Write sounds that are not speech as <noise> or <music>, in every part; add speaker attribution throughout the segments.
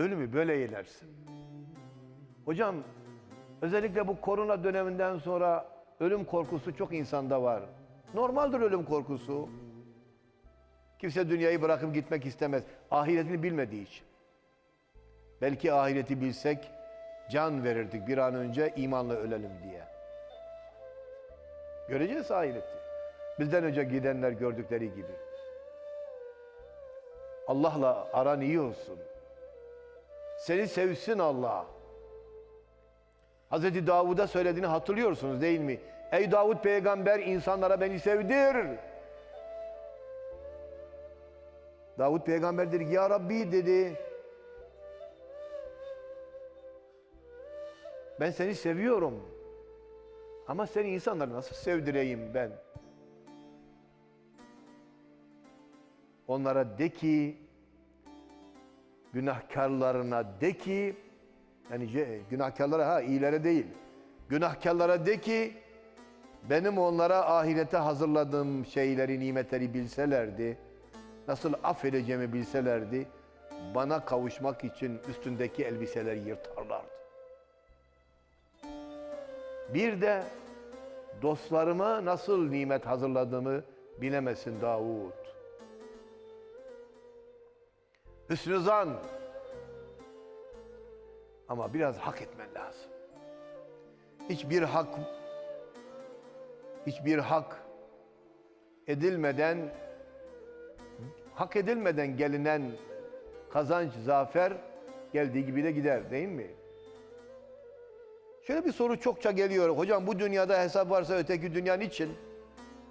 Speaker 1: Ölümü böyle yenersin. Hocam özellikle bu korona döneminden sonra ölüm korkusu çok insanda var. Normaldir ölüm korkusu. Kimse dünyayı bırakıp gitmek istemez. Ahiretini bilmediği için. Belki ahireti bilsek can verirdik bir an önce imanla ölelim diye. Göreceğiz ahireti. Bizden önce gidenler gördükleri gibi. Allah'la aran iyi olsun. Seni sevsin Allah. Hazreti Davud'a söylediğini hatırlıyorsunuz değil mi? Ey Davud peygamber insanlara beni sevdir. Davud peygamber dedi ki, ya Rabbi dedi. Ben seni seviyorum. Ama seni insanlara nasıl sevdireyim ben? Onlara de ki günahkarlarına de ki yani günahkarlara ha iyilere değil. Günahkarlara de ki benim onlara ahirete hazırladığım şeyleri, nimetleri bilselerdi, nasıl affedeceğimi bilselerdi, bana kavuşmak için üstündeki elbiseleri yırtarlardı. Bir de dostlarıma nasıl nimet hazırladığımı bilemesin Davud. Hüsnü zan. Ama biraz hak etmen lazım. Hiçbir hak hiçbir hak edilmeden hak edilmeden gelinen kazanç, zafer geldiği gibi de gider değil mi? Şöyle bir soru çokça geliyor. Hocam bu dünyada hesap varsa öteki dünya niçin?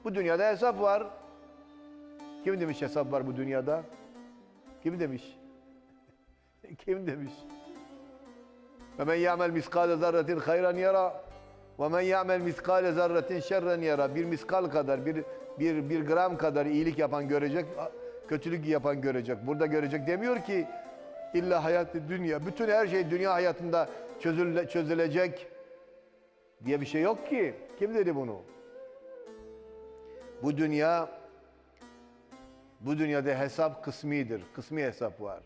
Speaker 1: Bu dünyada hesap var. Kim demiş hesap var bu dünyada? Kim demiş? <laughs> Kim demiş? Ve men ya'mel miskale zerretin hayran yara ve men ya'mel miskale zerretin şerren yara. Bir miskal kadar, bir, bir, bir gram kadar iyilik yapan görecek, kötülük yapan görecek. Burada görecek demiyor ki illa hayatı dünya. Bütün her şey dünya hayatında çözüle, çözülecek diye bir şey yok ki. Kim dedi bunu? Bu dünya bu dünyada hesap kısmidir. Kısmi hesap var.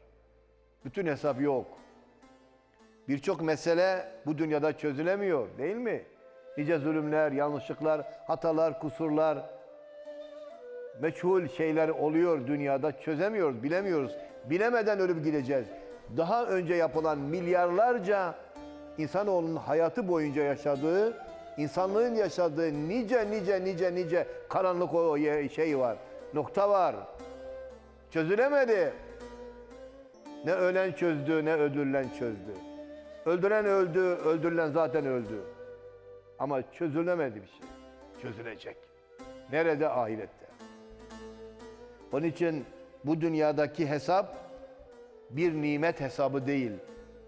Speaker 1: Bütün hesap yok. Birçok mesele bu dünyada çözülemiyor değil mi? Nice zulümler, yanlışlıklar, hatalar, kusurlar, meçhul şeyler oluyor dünyada çözemiyoruz, bilemiyoruz. Bilemeden ölüp gideceğiz. Daha önce yapılan milyarlarca insanoğlunun hayatı boyunca yaşadığı, insanlığın yaşadığı nice nice nice nice karanlık o şey var, nokta var. Çözülemedi. Ne ölen çözdü, ne öldürülen çözdü. Öldüren öldü, öldürülen zaten öldü. Ama çözülemedi bir şey. Çözülecek. Nerede? Ahirette. Onun için bu dünyadaki hesap bir nimet hesabı değil.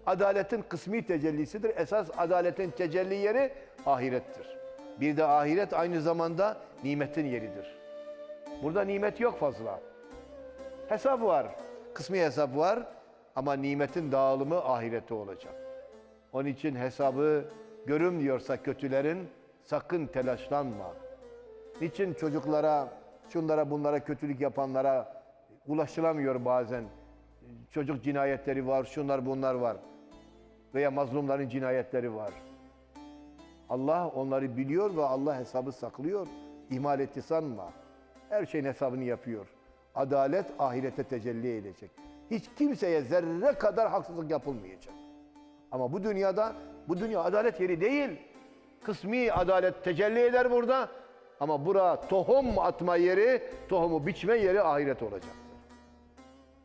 Speaker 1: Adaletin kısmi tecellisidir. Esas adaletin tecelli yeri ahirettir. Bir de ahiret aynı zamanda nimetin yeridir. Burada nimet yok fazla. Hesap var. Kısmi hesap var ama nimetin dağılımı ahirette olacak. Onun için hesabı görüm diyorsa kötülerin sakın telaşlanma. Niçin çocuklara, şunlara bunlara kötülük yapanlara ulaşılamıyor bazen? Çocuk cinayetleri var, şunlar bunlar var. Veya mazlumların cinayetleri var. Allah onları biliyor ve Allah hesabı saklıyor. İhmal etti sanma. Her şeyin hesabını yapıyor. Adalet ahirete tecelli edecek. Hiç kimseye zerre kadar haksızlık yapılmayacak. Ama bu dünyada, bu dünya adalet yeri değil. Kısmi adalet tecelli eder burada. Ama bura tohum atma yeri, tohumu biçme yeri ahiret olacak.